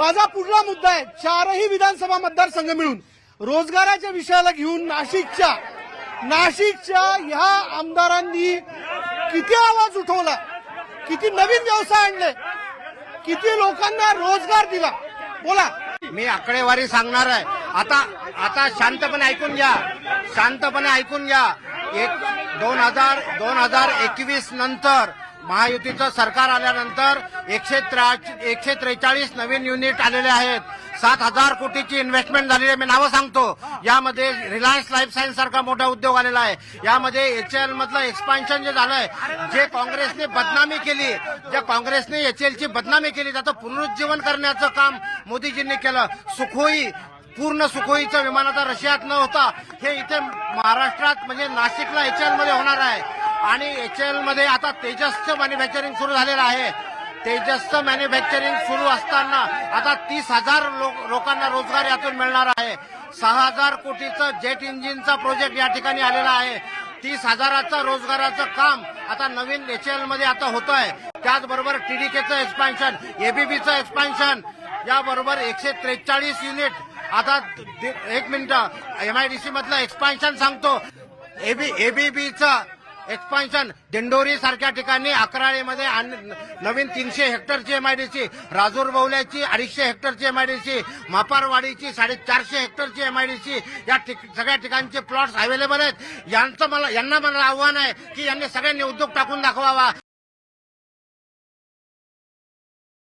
माझा पुढला मुद्दा आहे चारही विधानसभा मतदारसंघ मिळून रोजगाराच्या विषयाला घेऊन नाशिकच्या नाशिकच्या ह्या आमदारांनी किती आवाज उठवला किती नवीन व्यवसाय आणले किती लोकांना रोजगार दिला. बोला. मी आकडेवारी सांगणार आहे. आता आता शांतपणे ऐकून घ्या. शांतपणे ऐकून घ्या. एक दोन हजार दोन हजार एकवीस नंतर महायुतीचं सरकार आल्यानंतर एकशे त्रा- एकशे त्रेचाळीस नवीन युनिट आलेले आहेत. सात हजार कोटीची इन्व्हेस्टमेंट झालेली आहे. मी नावं सांगतो. यामध्ये रिलायन्स लाईफ सायन्स सारखा मोठा उद्योग आलेला आहे. यामध्ये एचएल मधलं एक्सपान्शन जे झालंय जे काँग्रेसने बदनामी केली ज्या काँग्रेसने एचएलची बदनामी केली त्याचं पुनरुज्जीवन करण्याचं काम मोदीजींनी केलं. सुखोई पूर्ण सुखोईचं विमानाचा रशियात न होता. हे इथे महाराष्ट्रात म्हणजे नाशिकला एचएलमध्ये होणार आहे. आणि एचएलमध्ये आता तेजसचं मॅन्युफॅक्चरिंग सुरू झालेलं आहे. तेजसचं मॅन्युफॅक्चरिंग सुरू असताना आता तीस हजार लोक- लोकांना रोजगार यातून मिळणार आहे. सहा हजार कोटीचं जेट इंजिनचा प्रोजेक्ट या ठिकाणी आलेला आहे. तीस हजाराचं रोजगाराचं काम आता नवीन एचएलमध्ये आता होत आहे त्याचबरोबर टीडीकेचं एक्सपान्शन एबीबीचं एक्सपान्शन याबरोबर एकशे त्रेचाळीस युनिट आता एक मिनिट एमआयडीसी मधलं एक्सपान्शन सांगतो. एबीबीचं एक्सपान्शन. दिंडोरी सारख्या ठिकाणी अकराळीमध्ये नवीन तीनशे हेक्टरची एमआयडीसी राजूर बवल्याची अडीचशे हेक्टरची एमआयडीसी मापारवाडीची साडेचारशे हेक्टरची एमआयडीसी या ठिक- सगळ्या ठिकाणचे प्लॉट्स अवेलेबल आहेत. यांचं मला यांना मला आव्हान आहे की यांनी सगळ्यांनी उद्योग टाकून दाखवावा.